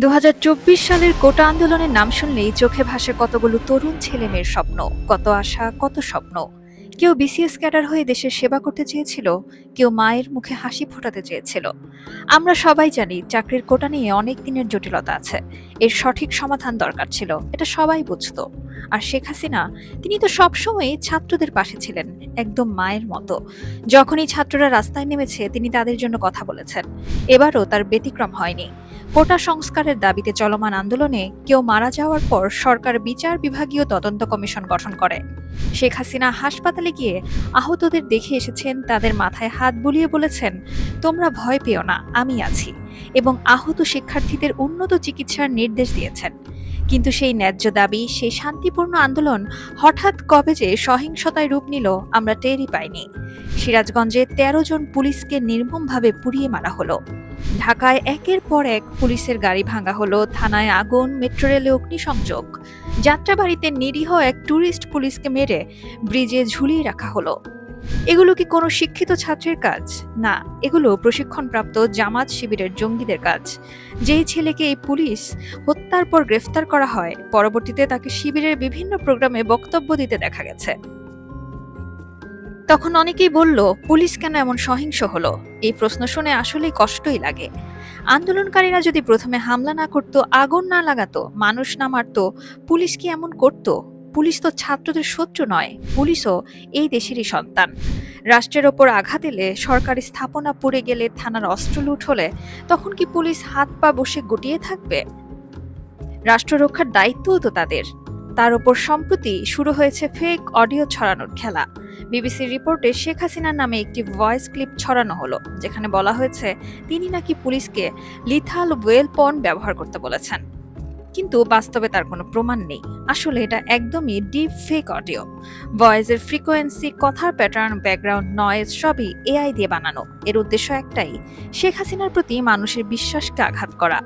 দু হাজার চব্বিশ সালের কোটা আন্দোলনের নাম শুনলেই চোখে ভাসে কতগুলো তরুণ ছেলে মেয়ের স্বপ্ন, কত আশা, কত স্বপ্ন। কেউ বিসিএস ক্যাডার হয়ে দেশের সেবা করতে চেয়েছিল, কেউ মায়ের মুখে হাসি ফোটাতে চেয়েছিল। আমরা সবাই জানি চাকরির কোটা নিয়ে অনেক দিনের জটিলতা আছে। এর সঠিক সমাধান দরকার ছিল, এটা সবাই বুঝত। আর শেখ হাসিনা, তিনি তো সবসময়ই ছাত্রদের পাশে ছিলেন, একদম মায়ের মতো। যখনই ছাত্ররা রাস্তায় নেমেছে, তিনি তাদের জন্য কথা বলেছেন। এবারও তার ব্যতিক্রম হয়নি। কোটা সংস্কারের দাবিতে চলমান আন্দোলনে কেউ মারা যাওয়ার পর সরকার বিচার বিভাগীয় তদন্ত কমিশন গঠন করে। শেখ হাসিনা হাসপাতালে গিয়ে আহতদের দেখে এসেছেন, তাদের মাথায় হাত বুলিয়ে বলেছেন, তোমরা ভয় পেও না, আমি আছি। এবং আহত শিক্ষার্থীদের উন্নত চিকিৎসার নির্দেশ দিয়েছেন। কিন্তু সেই ন্যায্য দাবি, সেই শান্তিপূর্ণ আন্দোলন হঠাৎ কবে যে সহিংসতায় রূপ নিল, আমরা টেরই পাইনি। সিরাজগঞ্জে তেরো জন পুলিশকে নির্মমভাবে পুড়িয়ে মারা হলো। ঢাকায় একের পর এক পুলিশের গাড়ি ভাঙা হলো, থানায় আগুন, মেট্রো রেলে অগ্নিসংযোগ। যাত্রাবাড়িতে নিরীহ এক ট্যুরিস্ট পুলিশকে মেরে ব্রিজে ঝুলিয়ে রাখা হলো। এগুলো কি কোনো শিক্ষিত ছাত্রের কাজ? না, এগুলো প্রশিক্ষণপ্রাপ্ত জামাত শিবিরের জঙ্গিদের কাজ। যেই ছেলেকে এই পুলিশ হত্যার পর গ্রেফতার করা হয়, পরবর্তীতে তাকে শিবিরের বিভিন্ন প্রোগ্রামে বক্তব্য দিতে দেখা গেছে। তখন অনেকেই বলল, পুলিশ কেন এমন সহিংস হলো? এই প্রশ্ন শুনে আসলেই কষ্টই লাগে। আন্দোলনকারীরা যদি প্রথমে হামলা না করত, আগুন না লাগাতো, মানুষ না মারতো, পুলিশ কি এমন করত? পুলিশ তো ছাত্রদের শত্রু নয়, পুলিশও এই দেশেরই সন্তান। রাষ্ট্রের ওপর আঘাত এলে সরকারি স্থাপনা পুড়ে গেলে থানার অস্ত্র লুট হলে তখন কি পুলিশ হাত পা বসে গুটিয়ে থাকবে? রাষ্ট্র রক্ষার দায়িত্বও তো তাদের। তার উপর সম্প্রতি শুরু হয়েছে ফেক অডিও ছড়ানোর খেলা। বিবিসির রিপোর্টে শেখ হাসিনার নামে একটি ভয়েস ক্লিপ ছড়ানো হলো, যেখানে বলা হয়েছে, তিনি নাকি পুলিশকে লিথাল ওয়েল পন ব্যবহার করতে বলেছেন। কিন্তু বাস্তবে তার কোনো প্রমাণ নেই। আসলে এটা একদমই ডিপ ফেক অডিও ভয়েসের ফ্রিকোয়েন্সি কথার প্যাটার্ন ব্যাকগ্রাউন্ড নয়েজ সবই এআই দিয়ে বানানো। এর উদ্দেশ্য একটাই, শেখ হাসিনার প্রতি মানুষের বিশ্বাসকে আঘাত করা।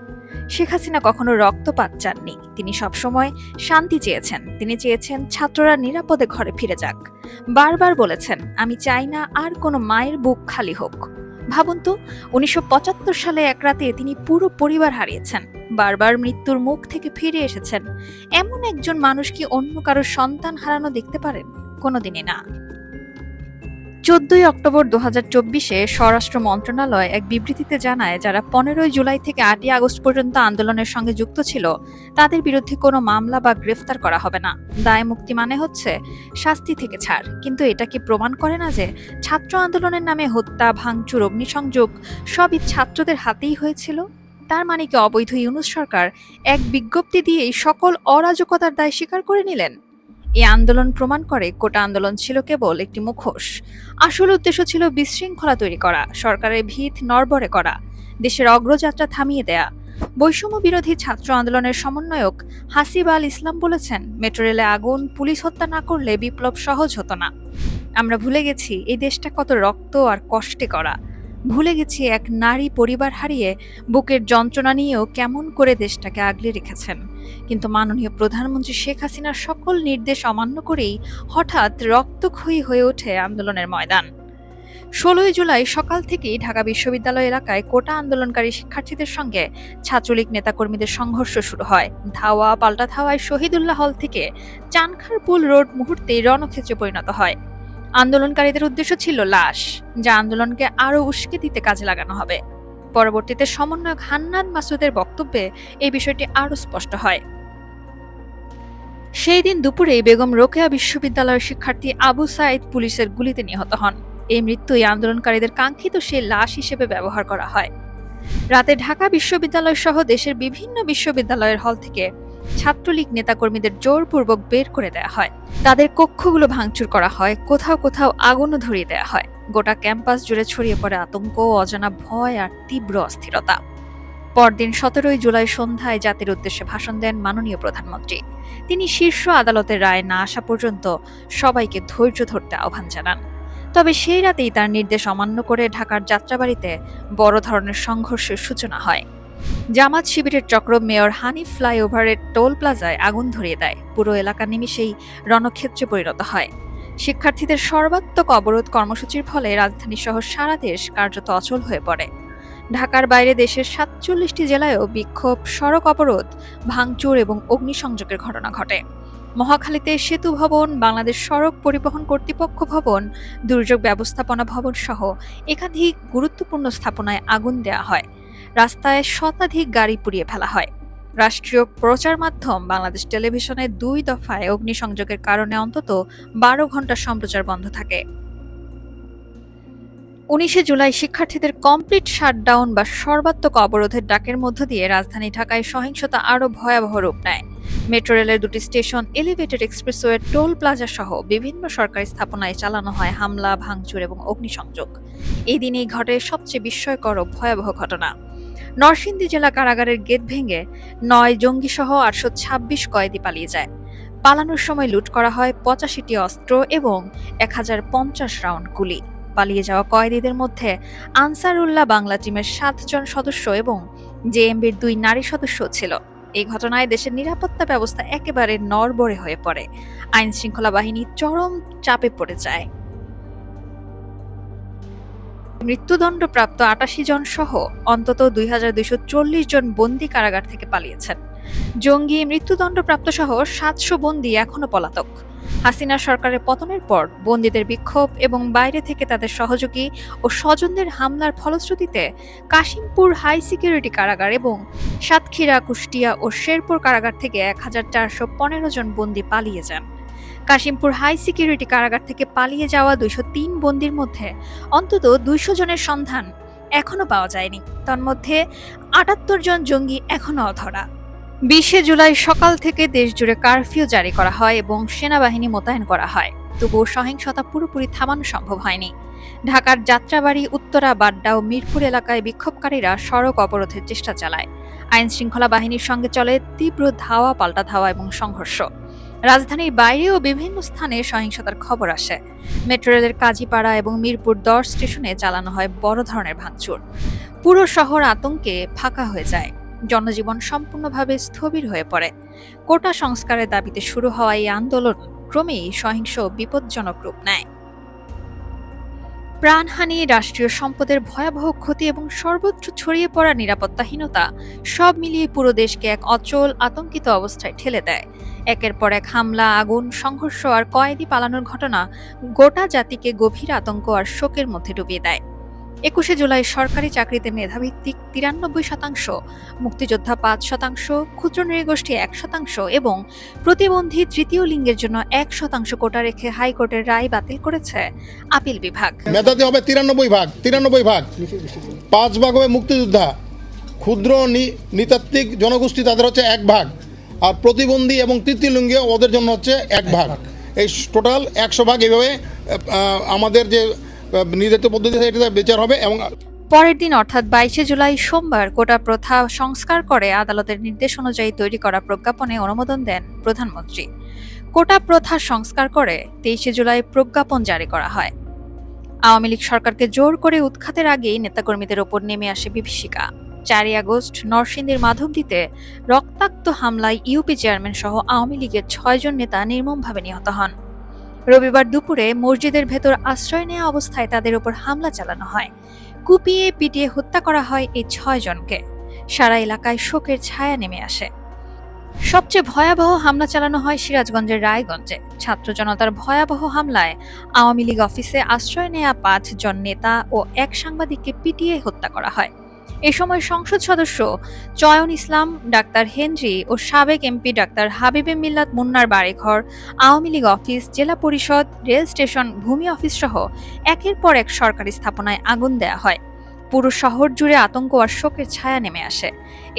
শেখ হাসিনা কখনো রক্তপাত চাননি। তিনি সবসময় শান্তি চেয়েছেন। তিনি চেয়েছেন ছাত্ররা নিরাপদে ঘরে ফিরে যাক। বারবার বলেছেন, আমি চাই না আর কোনো মায়ের বুক খালি হোক। ভাবুন তো, উনিশশো পঁচাত্তর সালে এক রাতে তিনি পুরো পরিবার হারিয়েছেন। বারবার মৃত্যুর মুখ থেকে ফিরে এসেছেন। এমন একজন মানুষ কি অন্য কারও সন্তান হারানো দেখতে পারেন? কোনোদিনই না। চোদ্দই অক্টোবর দু হাজার চব্বিশে স্বরাষ্ট্র মন্ত্রণালয় এক বিবৃতিতে জানায়, যারা পনেরোই জুলাই থেকে আটই আগস্ট পর্যন্ত আন্দোলনের সঙ্গে যুক্ত ছিল, তাদের বিরুদ্ধে কোনো মামলা বা গ্রেফতার করা হবে না। দায় মুক্তি মানে হচ্ছে শাস্তি থেকে ছাড়। কিন্তু এটা কি প্রমাণ করে না যে ছাত্র আন্দোলনের নামে হত্যা, ভাঙচুর, অগ্নিসংযোগ সবই ছাত্রদের হাতেই হয়েছিল? তার মানে কি অবৈধ ইউনুস সরকার এক বিজ্ঞপ্তি দিয়েই সকল অরাজকতার দায় স্বীকার করে নিলেন? এই আন্দোলন প্রমাণ করে কোটা আন্দোলন ছিল কেবল একটি মুখোশ। আসল উদ্দেশ্য ছিল বিশৃঙ্খলা তৈরি করা, সরকারের ভিত নড়বড়ে করা, দেশের অগ্রযাত্রা থামিয়ে দেয়া। বৈষম্য বিরোধী ছাত্র আন্দোলনের সমন্বয়ক হাসিব আল ইসলাম বলেছেন, মেট্রো রেলে আগুন, পুলিশ হত্যা না করলে বিপ্লব সহজ হতো না। আমরা ভুলে গেছি, এই দেশটা কত রক্ত আর কষ্টে করা। ভুলে গেছি এক নারী পরিবার হারিয়ে বুকের যন্ত্রণা নিয়েও কেমন করে দেশটাকে আগলে রেখেছেন। কিন্তু মাননীয় প্রধানমন্ত্রী শেখ হাসিনার সকল নির্দেশ অমান্য করেই হঠাৎ রক্তক্ষয়ী হয়ে ওঠে আন্দোলনের ময়দান। ষোলোই জুলাই সকাল থেকেই ঢাকা বিশ্ববিদ্যালয় এলাকায় কোটা আন্দোলনকারী শিক্ষার্থীদের সঙ্গে ছাত্রলীগ নেতাকর্মীদের সংঘর্ষ শুরু হয়। ধাওয়া, পাল্টা ধাওয়ায় শহীদুল্লাহ হল থেকে চানখারপুল রোড মুহূর্তেই রণক্ষেত্রে পরিণত হয়। আন্দোলনকারীদের উদ্দেশ্য ছিল লাশ, যা আন্দোলনকে আরও উস্কে দিতে কাজে লাগানো হবে। পরবর্তীতে সমন্বয়ক হান্নান মাসুদের বক্তব্যে এই বিষয়টি আরও স্পষ্ট হয়। সেই দিন দুপুরে বেগম রোকেয়া বিশ্ববিদ্যালয়ের শিক্ষার্থী আবু সাইদ পুলিশের গুলিতে নিহত হন। এই মৃত্যুই আন্দোলনকারীদের কাঙ্ক্ষিত সেই লাশ হিসেবে ব্যবহার করা হয়। রাতে ঢাকা বিশ্ববিদ্যালয় সহ দেশের বিভিন্ন বিশ্ববিদ্যালয়ের হল থেকে ছাত্রলীগ নেতাকর্মীদের জোরপূর্বক বের করে দেয়া হয়। তাদের কক্ষগুলো ভাঙচুর করা হয়, কোথাও কোথাও আগুনও ধরিয়ে দেওয়া হয়। গোটা ক্যাম্পাস জুড়ে ছড়িয়ে পড়ে আতঙ্ক, অজানা ভয় আর তীব্র অস্থিরতা। পরদিন সতেরোই জুলাই সন্ধ্যায় জাতির উদ্দেশ্যে ভাষণ দেন মাননীয় প্রধানমন্ত্রী। তিনি শীর্ষ আদালতের রায় না আসা পর্যন্ত সবাইকে ধৈর্য ধরতে আহ্বান জানান। তবে সেই রাতেই তার নির্দেশ অমান্য করে ঢাকার যাত্রাবাড়িতে বড় ধরনের সংঘর্ষের সূচনা হয়। জামাত শিবিরের চক্র মেয়র হানিফ ফ্লাইওভারের টোল প্লাজায় আগুন ধরিয়ে দেয়। পুরো এলাকা নিমিশেই রণক্ষেত্রে পরিণত হয়। শিক্ষার্থীদের সর্বাত্মক অবরোধ কর্মসূচির ফলে রাজধানী সহ সারা দেশ কার্যত অচল হয়ে পড়ে। ঢাকার বাইরে দেশের সাতচল্লিশটি জেলায়ও বিক্ষোভ, সড়ক অবরোধ, ভাঙচুর এবং অগ্নিসংযোগের ঘটনা ঘটে। মহাখালীতে সেতু ভবন, বাংলাদেশ সড়ক পরিবহন কর্তৃপক্ষ ভবন, দুর্যোগ ব্যবস্থাপনা ভবন সহ একাধিক গুরুত্বপূর্ণ স্থাপনায় আগুন দেওয়া হয়। রাস্তায় শতাধিক গাড়ি পুড়িয়ে ফেলা হয়। রাষ্ট্রীয় প্রচার মাধ্যম বাংলাদেশ টেলিভিশনে দুই দফায় অগ্নিসংযোগের কারণে অন্তত বারো ঘণ্টা সম্প্রচার বন্ধ থাকে। উনিশে জুলাই শিক্ষার্থীদের কমপ্লিট শাটডাউন বা সর্বাত্মক অবরোধের ডাকের মধ্য দিয়ে রাজধানী ঢাকায় সহিংসতা আরও ভয়াবহ রূপ নেয়। মেট্রো রেলের দুটি station, elevated expressway, toll plaza সহ বিভিন্ন সরকারি স্থাপনায় চালানো হয় হামলা, ভাঙচুর এবং অগ্নিসংযোগ। এই দিনেই ঘটে সবচেয়ে বিস্ময়কর ও ভয়াবহ ঘটনা। নরসিংদী জেলা কারাগারের গেট ভেঙে নয় জঙ্গি সহ আটশো ছাব্বিশ কয়েদি পালিয়ে যায়। পালানোর সময় লুট করা হয় পঁচাশিটি অস্ত্র এবং এক হাজার পঞ্চাশ রাউন্ড গুলি। পালিয়ে যাওয়া কয়েদিদের মধ্যে আনসারুল্লাহ বাংলা টিমের সাতজন সদস্য এবং জেএমবির দুই নারী সদস্য ছিল। এই ঘটনায় দেশের নিরাপত্তা ব্যবস্থা একেবারে নড়বড়ে হয়ে পড়ে। আইন শৃঙ্খলা বাহিনী চরম চাপে পড়ে যায়। মৃত্যুদণ্ডপ্রাপ্ত আটাশি জন সহ অন্তত দুই হাজার দুইশো চল্লিশ জন বন্দি কারাগার থেকে পালিয়েছেন। জঙ্গি মৃত্যুদণ্ডপ্রাপ্ত সহ সাতশো বন্দি এখনও পলাতক। হাসিনা সরকারের পতনের পর বন্দীদের বিক্ষোভ এবং বাইরে থেকে তাদের সহযোগী ও স্বজনদের হামলার ফলশ্রুতিতে কাশিমপুর হাই সিকিউরিটি কারাগার এবং সাতক্ষীরা, কুষ্টিয়া ও শেরপুর কারাগার থেকে এক হাজার চারশো পনেরো জন বন্দী পালিয়ে যান। কাশিমপুর হাই সিকিউরিটি কারাগার থেকে পালিয়ে যাওয়া দুইশো তিন বন্দির মধ্যে অন্তত দুইশো জনের সন্ধান এখনও পাওয়া যায়নি। তন্মধ্যে আটাত্তর জন জঙ্গি এখনও অধরা। বিশে জুলাই সকাল থেকে দেশজুড়ে কারফিউ জারি করা হয় এবং সেনাবাহিনী মোতায়েন করা হয়। তবুও সহিংসতা পুরোপুরি থামানো সম্ভব হয়নি। ঢাকার যাত্রাবাড়ি, উত্তরা, বাড্ডা ও মিরপুর এলাকায় বিক্ষোভকারীরা সড়ক অবরোধের চেষ্টা চালায়। আইন শৃঙ্খলা বাহিনীর সঙ্গে চলে তীব্র ধাওয়া, পাল্টা ধাওয়া এবং সংঘর্ষ। রাজধানীর বাইরেও বিভিন্ন স্থানে সহিংসতার খবর আসে। মেট্রো রেলের কাজীপাড়া এবং মিরপুর দশ স্টেশনে চালানো হয় বড় ধরনের ভাঙচুর। পুরো শহর আতঙ্কে ফাঁকা হয়ে যায়। জনজীবন সম্পূর্ণভাবে স্থবির হয়ে পড়ে। কোটা সংস্কারের দাবিতে শুরু হওয়া এই আন্দোলন ক্রমেই সহিংস বিপজ্জনক রূপ নেয়। প্রাণহানি রাষ্ট্রীয় সম্পদের ভয়াবহ ক্ষতি এবং সর্বোচ্চ ছড়িয়ে পড়া নিরাপত্তাহীনতা সব মিলিয়ে পুরো দেশকে এক অচল, আতঙ্কিত অবস্থায় ঠেলে দেয়। একের পর এক হামলা, আগুন, সংঘর্ষ আর কয়েদি পালানোর ঘটনা গোটা জাতিকে গভীর আতঙ্ক আর শোকের মধ্যে ডুবিয়ে দেয়। একুশে জুলাই সরকারি চাকরিতে মেধাভিত্তিক তিরানব্বই শতাংশ মুক্তিযোদ্ধা পাঁচ শতাংশ ক্ষুদ্র নৃগোষ্ঠী এক শতাংশ এবং প্রতিবন্ধী তৃতীয় লিঙ্গের জন্য এক শতাংশ কোটা রেখে হাইকোর্টের রায় বাতিল করেছে আপিল বিভাগ। মেধাতে হবে তিরানব্বই ভাগ তিরানব্বই ভাগ। পাঁচ ভাগ হবে মুক্তিযোদ্ধা ক্ষুদ্র নি- নৃতাত্ত্বিক জনগোষ্ঠী তাদের হচ্ছে এক ভাগ আর প্রতিবন্ধী এবং তৃতীয় লিঙ্গে ওদের জন্য হচ্ছে এক ভাগ। এই টোটাল একশো ভাগ এইভাবে আহ, আমাদের যে নির্ধারিত পদ্ধতি আছে এটাতে বিচার হবে এবং পরের দিন অর্থাৎ বাইশে জুলাই সোমবার কোটা প্রথা সংস্কার করে আদালতের নির্দেশ অনুযায়ী তৈরি করা প্রজ্ঞাপনে অনুমোদন দেন প্রধানমন্ত্রী। কোটা প্রথা সংস্কার করে তেইশে জুলাই প্রজ্ঞাপন জারি করা হয়। আওয়ামী লীগ সরকারকে জোর করে উৎখাতের আগেই নেতাকর্মীদের ওপর নেমে আসে বিভীষিকা। চারই আগস্ট নরসিংদীর মাধবদীতে রক্তাক্ত হামলায় ইউপি চেয়ারম্যান সহ আওয়ামী লীগের ছয়জন নেতা নির্মমভাবে নিহত হন। রবিবার দুপুরে মসজিদের ভেতর আশ্রয় নেওয়া অবস্থায় তাদের ওপর হামলা চালানো হয়। কুপিয়ে, পিটিয়ে হত্যা করা হয় এই ছয় জনকে। সারা এলাকায় শোকের ছায়া নেমে আসে। সবচেয়ে ভয়াবহ হামলা চালানো হয় সিরাজগঞ্জের রায়গঞ্জে। ছাত্র জনতার ভয়াবহ হামলায় আওয়ামী লীগ অফিসে আশ্রয় নেয়া পাঁচ জন নেতা ও এক সাংবাদিককে পিটিয়ে হত্যা করা হয়। এ সময় সংসদ সদস্য চয়ন ইসলাম, ডাক্তার হেনরি ও সাবেক এমপি ডাক্তার হাবিবে মিল্লাত মুন্নার বাড়িঘর, আওয়ামী লীগ অফিস, জেলা পরিষদ, রেল স্টেশন, ভূমি অফিস সহ একের পর এক সরকারি স্থাপনায় আগুন দেয়া হয়। পুরো শহর জুড়ে আতঙ্ক আর শোকের ছায়া নেমে আসে।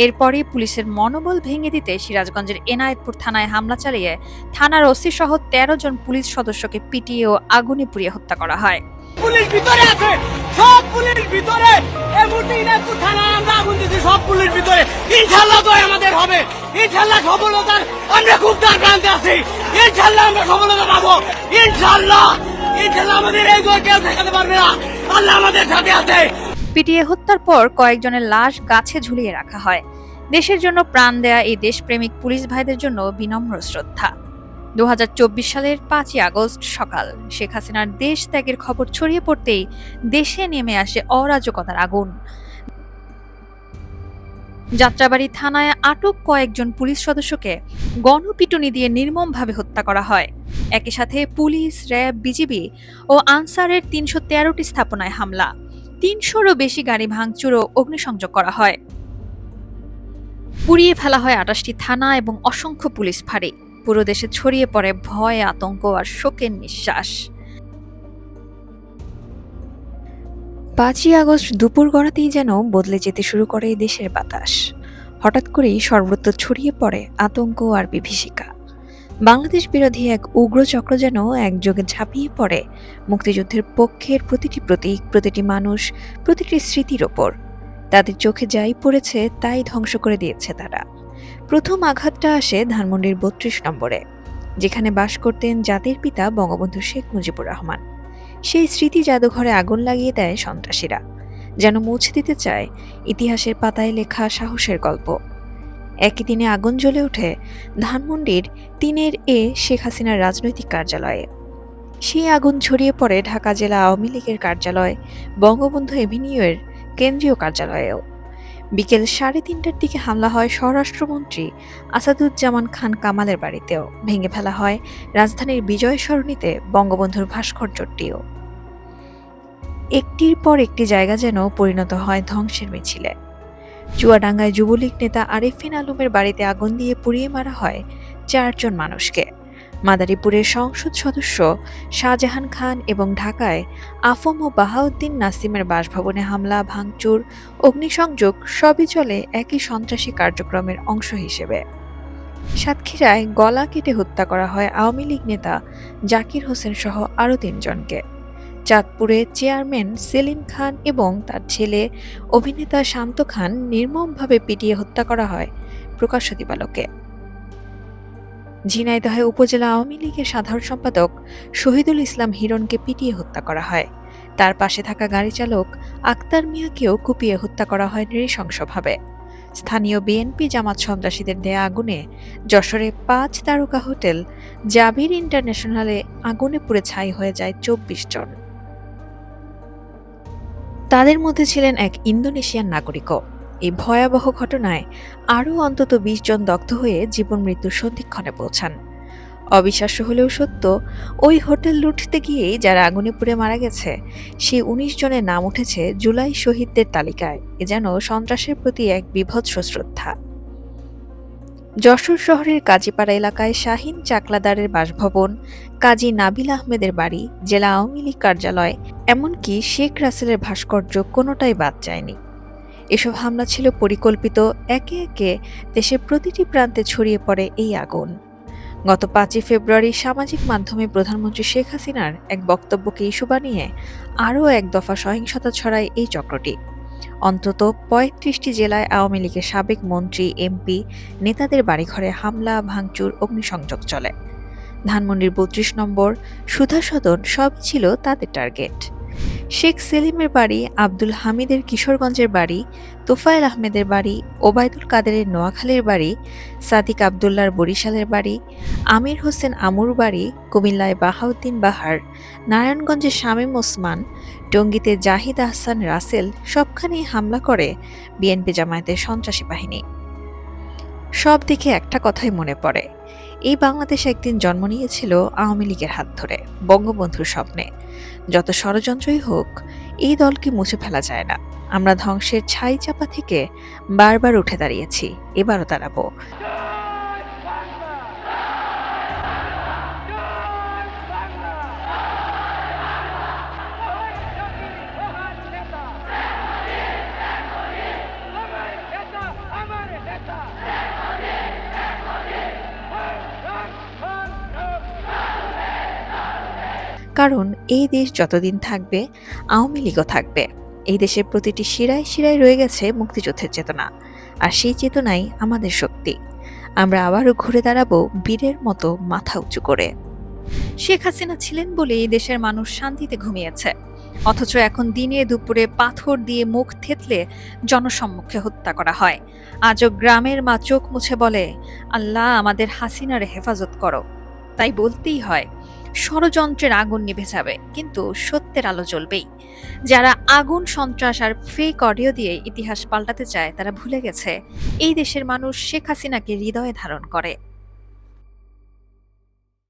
এরপরই পুলিশের মনোবল ভেঙে দিতে সিরাজগঞ্জের এনায়েতপুর থানায় হামলা চালিয়ে থানার ওসি সহ তেরো জন পুলিশ সদস্যকে পিটিয়ে ও আগুনে পুড়িয়ে হত্যা করা হয়। পুলিশ ভিতরে আছে। সব পুলিশ ভিতরে। পিটিয়ে হত্যার পর কয়েকজনের লাশ গাছে ঝুলিয়ে রাখা হয়। দেশের জন্য প্রাণ দেয়া এই দেশপ্রেমিক পুলিশ ভাইদের জন্য বিনম্র শ্রদ্ধা। দু হাজার চব্বিশ সালের পাঁচই আগস্ট সকাল, শেখ হাসিনার দেশ ত্যাগের খবর ছড়িয়ে পড়তেই দেশে নেমে আসে অরাজকতার আগুন। যাত্রাবাড়ি থানায় আটক কয়েকজন পুলিশ সদস্যকে গণপিটুনি দিয়ে নির্মমভাবে হত্যা করা হয়। একই সাথে পুলিশ, র্যাব, বিজিবি ও আনসারের তিনশো তেরোটি স্থাপনায় হামলা। তিনশোরও বেশি গাড়ি ভাঙচুর ও অগ্নিসংযোগ করা হয়। পুড়িয়ে ফেলা হয় আটাশটি থানা এবং অসংখ্য পুলিশ ফাঁড়ি। পুরো দেশে ছড়িয়ে পড়ে ভয়, আতঙ্ক আর শোকের নিঃশ্বাস। পাঁচই আগস্ট দুপুর গড়াতেই যেন বদলে যেতে শুরু করে দেশের বাতাস। হঠাৎ করেই সর্বত্র ছড়িয়ে পড়ে আতঙ্ক আর বিভীষিকা। বাংলাদেশ বিরোধী এক উগ্র চক্র যেন একযোগে ঝাঁপিয়ে পড়ে মুক্তিযুদ্ধের পক্ষের প্রতিটি প্রতীক, প্রতিটি মানুষ, প্রতিটি স্মৃতির ওপর। তাদের চোখে যাই পড়েছে, তাই ধ্বংস করে দিয়েছে তারা। প্রথম আঘাতটা আসে ধানমন্ডির বত্রিশ নম্বরে, যেখানে বাস করতেন জাতির পিতা বঙ্গবন্ধু শেখ মুজিবুর রহমান। সেই স্মৃতি জাদুঘরে আগুন লাগিয়ে দেয় সন্ত্রাসীরা, যেন মুছে দিতে চায় ইতিহাসের পাতায় লেখা সাহসের গল্প। একই দিনে আগুন জ্বলে ওঠে ধানমন্ডির তিনের এ শেখ হাসিনার রাজনৈতিক কার্যালয়ে। সেই আগুন ছড়িয়ে পড়ে ঢাকা জেলা আওয়ামী লীগের কার্যালয়, বঙ্গবন্ধু এভিনিউয়ের কেন্দ্রীয় কার্যালয়েও। বিকেল সাড়ে তিনটার দিকে হামলা হয় স্বরাষ্ট্রমন্ত্রী আসাদুজ্জামান খান কামালের বাড়িতেও। ভেঙে ফেলা হয় রাজধানীর বিজয় সরণিতে বঙ্গবন্ধুর ভাস্কর্যটিও। একটির পর একটি জায়গা যেন পরিণত হয় ধ্বংসের মিছিলে। চুয়াডাঙ্গায় যুবলীগ নেতা আরেফিন আলমের বাড়িতে আগুন দিয়ে পুড়িয়ে মারা হয় চারজন মানুষকে। মাদারীপুরের সংসদ সদস্য শাহজাহান খান এবং ঢাকায় আফম ও বাহাউদ্দিন নাসিমের বাসভবনে হামলা, ভাঙচুর, অগ্নিসংযোগ সবই চলে একই সন্ত্রাসী কার্যক্রমের অংশ হিসেবে। সাতক্ষীরায় গলা কেটে হত্যা করা হয় আওয়ামী লীগ নেতা জাকির হোসেন সহ আরও তিনজনকে। চাঁদপুরে চেয়ারম্যান সেলিম খান এবং তার ছেলে অভিনেতা শান্ত খান নির্মমভাবে পিটিয়ে হত্যা করা হয় প্রকাশ্য দিবালোকে। ঝিনাইদহে উপজেলা আওয়ামী লীগের সাধারণ সম্পাদক শহীদুল ইসলাম হিরণকে পিটিয়ে হত্যা করা হয়। তার পাশে থাকা গাড়ি চালক আক্তার মিয়াকেও কুপিয়ে হত্যা করা হয় নৃশংসভাবে। স্থানীয় বিএনপি জামাত সন্ত্রাসীদের দেয়া আগুনে যশোরে পাঁচ তারকা হোটেল জাবির ইন্টারন্যাশনালে আগুনে পুড়ে ছাই হয়ে যায় চব্বিশ জন। তাদের মধ্যে ছিলেন এক ইন্দোনেশিয়ান নাগরিকও। এই ভয়াবহ ঘটনায় আরও অন্তত বিশ জন দগ্ধ হয়ে জীবন মৃত্যুর সন্ধিক্ষণে পৌঁছান। অবিশ্বাস্য হলেও সত্য, ওই হোটেল লুটতে গিয়েই যারা আগুনে পুড়ে মারা গেছে সেই উনিশ জনের নাম উঠেছে জুলাই শহীদদের তালিকায়। এ যেন সন্ত্রাসের প্রতি এক বিভৎস শ্রদ্ধা। যশোর শহরের কাজীপাড়া এলাকায় শাহিন চাকলাদারের বাসভবন, কাজী নাবিল আহমেদের বাড়ি, জেলা আওয়ামী লীগ কার্যালয়, এমনকি শেখ রাসেলের ভাস্কর্য কোনোটাই বাদ যায়নি। এসব হামলা ছিল পরিকল্পিত। একে একে দেশের প্রতিটি প্রান্তে ছড়িয়ে পড়ে এই আগুন। গত পাঁচই ফেব্রুয়ারি সামাজিক মাধ্যমে প্রধানমন্ত্রী শেখ হাসিনার এক বক্তব্যকে ইস্যু বানিয়ে আরও এক দফা সহিংসতা ছড়ায় এই চক্রটি। অন্তত পঁয়ত্রিশটি জেলায় আওয়ামী লীগের সাবেক মন্ত্রী, এমপি, নেতাদের বাড়িঘরে হামলা, ভাঙচুর, অগ্নিসংযোগ চলে। ধানমন্ডির বত্রিশ নম্বর সুধা সদন সবই ছিল তাদের টার্গেট। শেখ সেলিমের বাড়ি, আব্দুল হামিদের কিশোরগঞ্জের বাড়ি, তোফায়েল আহমেদের বাড়ি, ওবায়দুল কাদেরের নোয়াখালীর বাড়ি, সাদিক আবদুল্লার বরিশালের বাড়ি, আমির হোসেন আমুর বাড়ি, কুমিল্লায় বাহাউদ্দিন বাহার, নারায়ণগঞ্জে শামীম ওসমান, টঙ্গীতে জাহিদ আহসান রাসেল সবখানেই হামলা করে বিএনপি জামায়াতের সন্ত্রাসী বাহিনী। সব দিকে একটা কথাই মনে পড়ে। এই বাংলাদেশ একদিন জন্ম নিয়েছিল আওয়ামী লীগের হাত ধরে, বঙ্গবন্ধুর স্বপ্নে। যত ষড়যন্ত্রই হোক, এই দলকে মুছে ফেলা যায় না। আমরা ধ্বংসের ছাই চাপা থেকে বারবার উঠে দাঁড়িয়েছি, এবারও দাঁড়াবো। কারণ এই দেশ যতদিন থাকবে, আওয়ামী লীগও থাকবে। এই দেশের প্রতিটি শিরায় শিরায় রয়ে গেছে মুক্তিযুদ্ধের চেতনা। আর সেই চেতনাই আমাদের শক্তি। আমরা আবারও ঘুরে দাঁড়াবো বীরের মতো মাথা উঁচু করে। শেখ হাসিনা ছিলেন বলে এই দেশের মানুষ শান্তিতে ঘুমিয়েছে। অথচ এখন দিনে দুপুরে পাথর দিয়ে মুখ থেতলে জনসম্মুখে হত্যা করা হয়। আজও গ্রামের মা চোখ মুছে বলে, আল্লাহ আমাদের হাসিনারে হেফাজত করো। তাই বলতেই হয় ষড়যন্ত্রের আগুন নিভে যাবে, কিন্তু সত্যের আলো জ্বলবেই। যারা আগুন, সন্ত্রাস আর ফেক অডিও দিয়ে ইতিহাস পাল্টাতে চায়, তারা ভুলে গেছে। এই দেশের মানুষ শেখ হাসিনাকে হৃদয়ে ধারণ করে।